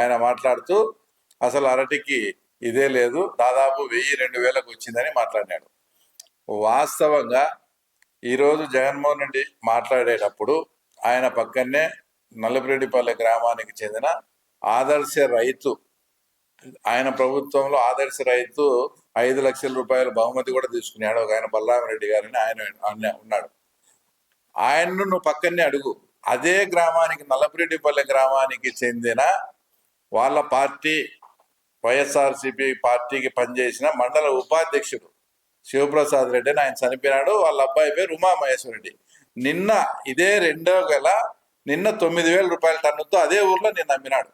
ఆయన మాట్లాడుతూ అసలు అరటికి ఇదే లేదు దాదాపు వెయ్యి రెండు వేలకు వచ్చిందని మాట్లాడాడు వాస్తవంగా ఈరోజు జగన్మోహన్ రెడ్డి మాట్లాడేటప్పుడు ఆయన పక్కనే నల్లపిరెడ్డిపల్లె గ్రామానికి చెందిన ఆదర్శ రైతు ఆయన ప్రభుత్వంలో ఆదర్శ రైతు ఐదు లక్షల రూపాయల బహుమతి కూడా తీసుకున్నాడు ఒక ఆయన బలరామరెడ్డి గారిని ఆయన ఆయన ఉన్నాడు. ఆయన్ను నువ్వు పక్కనే అడుగు. అదే గ్రామానికి నల్లపిరెడ్డిపల్లె గ్రామానికి చెందిన వాళ్ళ పార్టీ వైఎస్ఆర్సిపి పార్టీకి పనిచేసిన మండల ఉపాధ్యక్షుడు శివప్రసాద్ రెడ్డి అని ఆయన చనిపోయినాడు. వాళ్ళ అబ్బాయి పేరు ఉమామహేశ్వర రెడ్డి. నిన్న ఇదే రెండో గల నిన్న తొమ్మిది వేల రూపాయల టన్నుతో అదే ఊర్లో నేను అమ్మినాడు.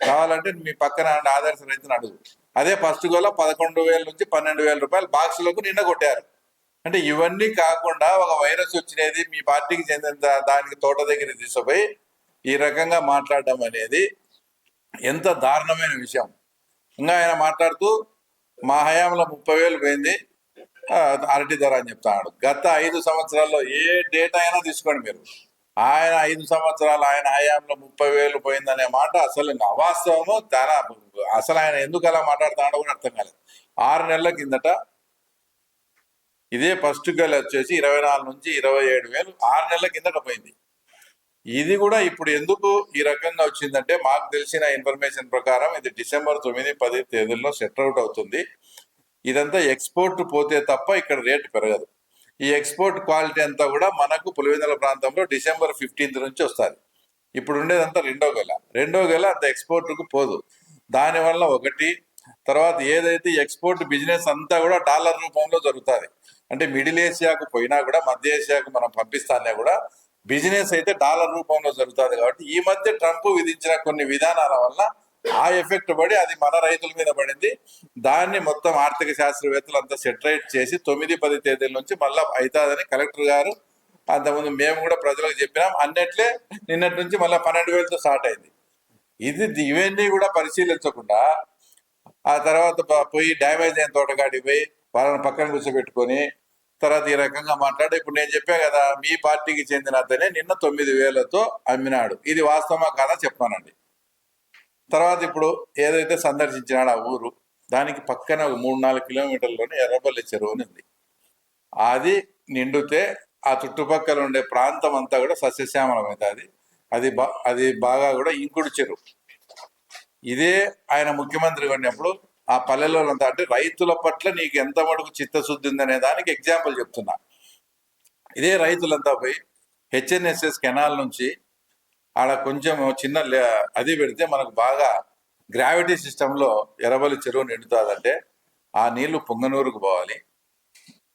కావాలంటే మీ పక్కన ఆదర్శ రైతుని అడుగు. అదే ఫస్ట్ గోల పదకొండు వేల నుంచి పన్నెండు వేల రూపాయలు బాక్సులకు నిన్న కొట్టారు. అంటే ఇవన్నీ కాకుండా ఒక వైరస్ వచ్చినది మీ పార్టీకి చెందిన దానికి తోట దగ్గర తీసుకుపోయి ఈ రకంగా మాట్లాడడం అనేది ఎంత దారుణమైన విషయం. ఇంకా ఆయన మాట్లాడుతూ మా హయాంలో ముప్పై వేలు పోయింది అరటి ధర అని చెప్తాడు. గత ఐదు సంవత్సరాల్లో ఏ డేటా అయినా తీసుకోండి మీరు. ఆయన ఐదు సంవత్సరాలు ఆయన హయాంలో ముప్పై వేలు పోయిందనే మాట అసలు అవాస్తవము తన అసలు ఆయన ఎందుకు అలా మాట్లాడుతున్నాడో కూడా అర్థం కాలేదు. ఆరు నెలల కిందట ఇదే ఫస్ట్ గల్ వచ్చేసి ఇరవై నాలుగు నుంచి ఇరవై ఏడు వేలు ఆరు నెలల కిందట పోయింది. ఇది కూడా ఇప్పుడు ఎందుకు ఈ రకంగా వచ్చిందంటే మాకు తెలిసిన ఇన్ఫర్మేషన్ ప్రకారం ఇది డిసెంబర్ తొమ్మిది పది తేదీల్లో సెట్ అవుట్ అవుతుంది. ఇదంతా ఎక్స్పోర్ట్ పోతే తప్ప ఇక్కడ రేటు పెరగదు. ఈ ఎక్స్పోర్ట్ క్వాలిటీ అంతా కూడా మనకు పులివెందుల ప్రాంతంలో డిసెంబర్ ఫిఫ్టీన్త్ నుంచి వస్తుంది. ఇప్పుడు ఉండేదంతా రెండో గెల. రెండో గెల అంత ఎక్స్పోర్ట్కు పోదు. దానివల్ల ఒకటి తర్వాత ఏదైతే ఎక్స్పోర్ట్ బిజినెస్ అంతా కూడా డాలర్ రూపంలో జరుగుతుంది. అంటే మిడిల్ ఏషియాకు పోయినా కూడా మధ్య ఏషియాకు మనం పంపిస్తానే కూడా బిజినెస్ అయితే డాలర్ రూపంలో జరుగుతుంది కాబట్టి ఈ మధ్య ట్రంప్ విధించిన కొన్ని విధానాల వల్ల ఆ ఎఫెక్ట్ పడి అది మన రైతుల మీద పడింది. దాన్ని మొత్తం ఆర్థిక శాస్త్రవేత్తలు అంతా సెటరేట్ చేసి తొమ్మిది పది తేదీల నుంచి మళ్ళీ అవుతుందని కలెక్టర్ గారు అంతకుముందు మేము కూడా ప్రజలకు చెప్పినాం. అన్నట్లే నిన్నటి నుంచి మళ్ళీ పన్నెండు వేలతో స్టార్ట్ అయింది. ఇది ఇవన్నీ కూడా పరిశీలించకుండా ఆ తర్వాత పోయి డ్యామేజ్ అయిన తోటకాడికి పోయి వాళ్ళని పక్కన కూర్చోబెట్టుకొని తర్వాత ఈ రకంగా మాట్లాడు ఇప్పుడు నేను చెప్పా కదా మీ పార్టీకి చెందిన అతనే నిన్న తొమ్మిది వేలతో అమ్మినాడు. ఇది వాస్తవమా కాదా చెప్పానండి. తర్వాత ఇప్పుడు ఏదైతే సందర్శించినాడు ఆ ఊరు దానికి పక్కన ఒక మూడు నాలుగు కిలోమీటర్లోనే ఎర్రపల్లి చెరువు అని ఉంది. అది నిండితే ఆ చుట్టుపక్కల ఉండే ప్రాంతం అంతా కూడా సస్యశ్యామలం అది అది బా అది బాగా కూడా ఇంకుడు చెరువు. ఇదే ఆయన ముఖ్యమంత్రి ఉన్నప్పుడు ఆ పల్లెల్లో అంతా అంటే రైతుల పట్ల నీకు ఎంత మటుకు చిత్తశుద్ధి ఉందనే దానికి ఎగ్జాంపుల్ చెప్తున్నా. ఇదే రైతులంతా పోయి హెచ్ఎన్ఎస్ఎస్ కెనాల్ నుంచి ఆడ కొంచెం చిన్న లే- అది పెడితే మనకు బాగా గ్రావిటీ సిస్టంలో ఎరబలి చెరువు నిండుతుందంటే ఆ నీళ్ళు పొంగనూరుకు పోవాలి.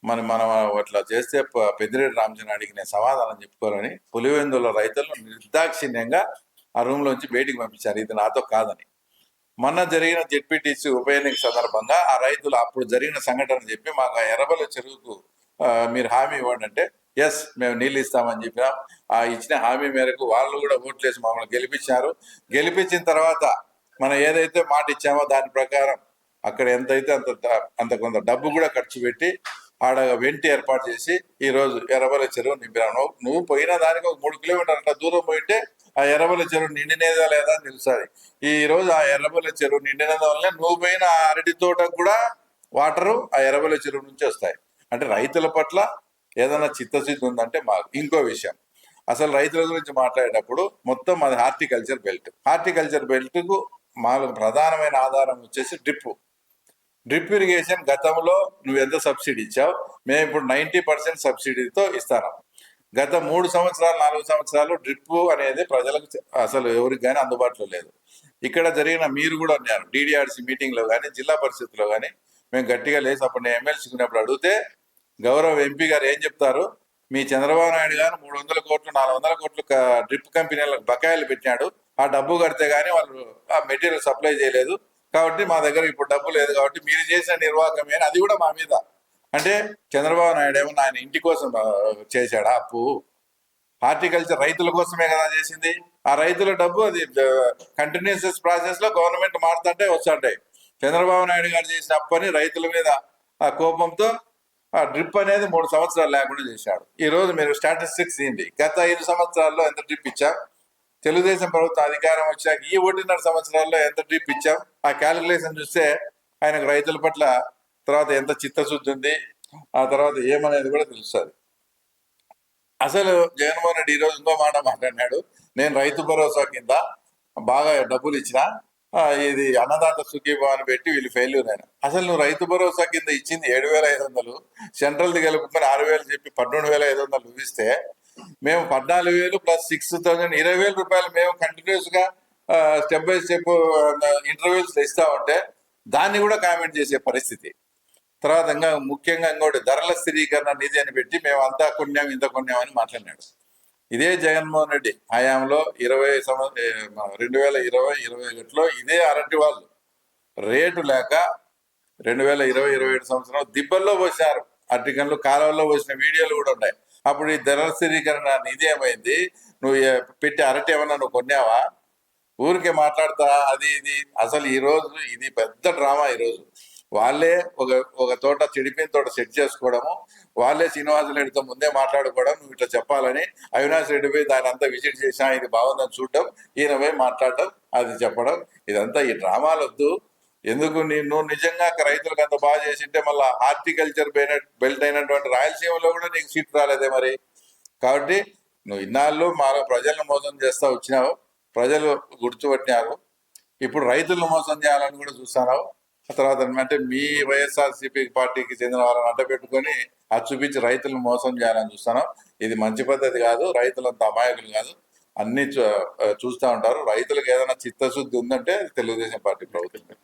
మన మనం అట్లా చేస్తే ప- పెద్దిరెడ్డి రామచంద్రాడికి నేను సమాధానం చెప్పుకోవాలని పులివెందుల రైతులను నిర్దాక్షిణ్యంగా ఆ రూమ్లోంచి బయటికి పంపించారు. ఇది నాతో కాదని. మొన్న జరిగిన జెడ్పీటీసీ ఉప ఎన్నిక సందర్భంగా ఆ రైతులు అప్పుడు జరిగిన సంఘటన చెప్పి మాకు ఆ చెరువుకు మీరు హామీ ఇవ్వండి అంటే ఎస్ మేము నీళ్ళు ఇస్తామని చెప్పినాం. ఆ ఇచ్చిన హామీ మేరకు వాళ్ళు కూడా ఓట్లేసి మమ్మల్ని గెలిపించారు. గెలిపించిన తర్వాత మనం ఏదైతే మాట ఇచ్చామో దాని ప్రకారం అక్కడ ఎంత అయితే అంత అంత కొంత డబ్బు కూడా ఖర్చు పెట్టి ఆడ వెంటి ఏర్పాటు చేసి ఈ రోజు ఎర్రబల చెరువు నింపినాను నువ్వు పోయిన దానికి ఒక మూడు కిలోమీటర్ల అట్లా దూరం పోయింటే ఆ ఎర్రబల చెరువు నిండినేదా లేదా అని తెలుస్తుంది. ఈ రోజు ఆ ఎర్రబల చెరువు నిండినది వల్ల నువ్వు పోయిన ఆ అరటి తోటకు కూడా వాటరు ఆ ఎర్రబల చెరువు నుంచి వస్తాయి. అంటే రైతుల పట్ల ఏదైనా చిత్తశుద్ధి ఉందంటే మాకు ఇంకో విషయం. అసలు రైతుల గురించి మాట్లాడేటప్పుడు మొత్తం అది హార్టికల్చర్ బెల్ట్. హార్టికల్చర్ బెల్ట్కు మాకు ప్రధానమైన ఆధారం వచ్చేసి డ్రిప్పు. డ్రిప్ ఇరిగేషన్ గతంలో నువ్వు ఎంత సబ్సిడీ ఇచ్చావు? మేము ఇప్పుడు నైంటీ పర్సెంట్ సబ్సిడీతో ఇస్తాను. గత మూడు సంవత్సరాలు నాలుగు సంవత్సరాలు డ్రిప్ అనేది ప్రజలకు అసలు ఎవరికి కానీ అందుబాటులో లేదు. ఇక్కడ జరిగిన మీరు కూడా అన్నారు డీడీఆర్సీ మీటింగ్లో కానీ జిల్లా పరిషత్లో కానీ మేము గట్టిగా లేచి అప్పుడు నేను ఎమ్మెల్సీ అడిగితే గౌరవ ఎంపీ గారు ఏం చెప్తారు? మీ చంద్రబాబు నాయుడు గారు మూడు వందల కోట్లు నాలుగు వందల కోట్లు డ్రిప్ కంపెనీలకు బకాయిలు పెట్టినాడు. ఆ డబ్బు కడితే కానీ వాళ్ళు ఆ మెటీరియల్ సప్లై చేయలేదు. కాబట్టి మా దగ్గర ఇప్పుడు డబ్బు లేదు కాబట్టి మీరు చేసిన నిర్వాహకమే అది కూడా మా మీద. అంటే చంద్రబాబు నాయుడు ఏమో ఆయన ఇంటి కోసం చేశాడు చేశాడా అప్పు? హార్టికల్చర్ రైతుల కోసమే కదా చేసింది. ఆ రైతుల డబ్బు అది కంటిన్యూస్ ప్రాసెస్లో గవర్నమెంట్ మారుతుంటే వస్తుంటాయి చంద్రబాబు నాయుడు గారు చేసిన అప్పని రైతుల మీద ఆ కోపంతో ఆ డ్రిప్ అనేది మూడు సంవత్సరాలు లేకుండా చేశాడు. ఈ రోజు మీరు స్టాటిస్టిక్స్ ఏంటి గత ఐదు సంవత్సరాల్లో ఎంత డ్రిప్ ఇచ్చా? తెలుగుదేశం ప్రభుత్వం అధికారం వచ్చాక ఈ ఒకటిన్నర సంవత్సరాల్లో ఎంత డ్రిప్ ఇచ్చాం? ఆ క్యాలిక్యులేషన్ చూస్తే ఆయనకు రైతుల పట్ల తర్వాత ఎంత చిత్తశుద్ధి ఉంది? ఆ తర్వాత ఏమనేది కూడా తెలుస్తుంది. అసలు జగన్మోహన్ రెడ్డి ఈరోజు ఇంకో మాట మాట్లాడినాడు. నేను రైతు భరోసా కింద బాగా డబ్బులు ఇచ్చిన ఇది అన్నదాత సుఖీభావ అని పెట్టి వీళ్ళు ఫెయిల్యూర్ అయినా. అసలు నువ్వు రైతు భరోసా కింద ఇచ్చింది ఏడు వేల ఐదు వందలు సెంట్రల్ది కలుపుకొని ఆరు వేలు చెప్పి పన్నెండు వేల ఐదు వందలు చూపిస్తే ఇస్తే మేము పద్నాలుగు వేలు ప్లస్ సిక్స్ థౌసండ్ ఇరవై వేల రూపాయలు మేము కంటిన్యూస్గా స్టెప్ బై స్టెప్ ఇంటర్వ్యూస్ ఇస్తా ఉంటే దాన్ని కూడా కామెంట్ చేసే పరిస్థితి. తర్వాత ఇంకా ముఖ్యంగా ఇంకోటి ధరల స్థిరీకరణ నిధి అని పెట్టి మేము అంతా కొన్నాం ఇంత కొన్నాం అని మాట్లాడినాడు. ఇదే జగన్మోహన్ రెడ్డి హయాంలో ఇరవై సంవత్సరం రెండు వేల ఇరవై ఇరవై ఒకటిలో ఇదే అరటి వాళ్ళు. రేటు లేక రెండు వేల ఇరవై ఇరవై ఏడు సంవత్సరం దిబ్బల్లో పోసారు. అరటికన్లు కాలువల్లో పోసిన వీడియోలు కూడా ఉన్నాయి. అప్పుడు ఈ ధరల స్థిరీకరణ నిధి నువ్వు పెట్టి అరటి ఏమన్నా నువ్వు కొన్నావా? ఊరికే మాట్లాడతా అది ఇది. అసలు ఈ రోజు ఇది పెద్ద డ్రామా ఈ రోజు. వాళ్ళే ఒక ఒక తోట చెడిపోయిన తోట సెట్ చేసుకోవడము వాళ్ళే శ్రీనివాస రెడ్డితో ముందే మాట్లాడుకోవడం నువ్వు ఇట్లా చెప్పాలని అవినాష్ రెడ్డి పోయి దాని అంతా విజిట్ చేసా ఇది బాగుందని చూడడం ఈయన పోయి మాట్లాడటం అది చెప్పడం ఇదంతా ఈ డ్రామాలు వద్దు ఎందుకు నువ్వు నిజంగా రైతులకు అంత బాగా చేసింటే మళ్ళీ హార్టికల్చర్ బెల్ట్ అయినటువంటి రాయలసీమలో కూడా నీకు సీట్ రాలేదే మరి? కాబట్టి నువ్వు ఇన్నాళ్ళు మా ప్రజలను మోసం చేస్తా వచ్చినావు ప్రజలు గుర్తుపట్టినారు ఇప్పుడు రైతులను మోసం చేయాలని కూడా చూస్తున్నావు. ఆ తర్వాత అంటే మీ వైఎస్ఆర్సీపీ పార్టీకి చెందిన వాళ్ళని అడ్డ పెట్టుకొని అది చూపించి రైతులను మోసం చేయాలని చూస్తున్నాం ఇది మంచి పద్ధతి కాదు రైతులంత అమాయకులు కాదు. అన్ని చూస్తూ ఉంటారు. రైతులకు ఏదైనా చిత్తశుద్ధి ఉందంటే తెలుగుదేశం పార్టీ ప్రభుత్వం.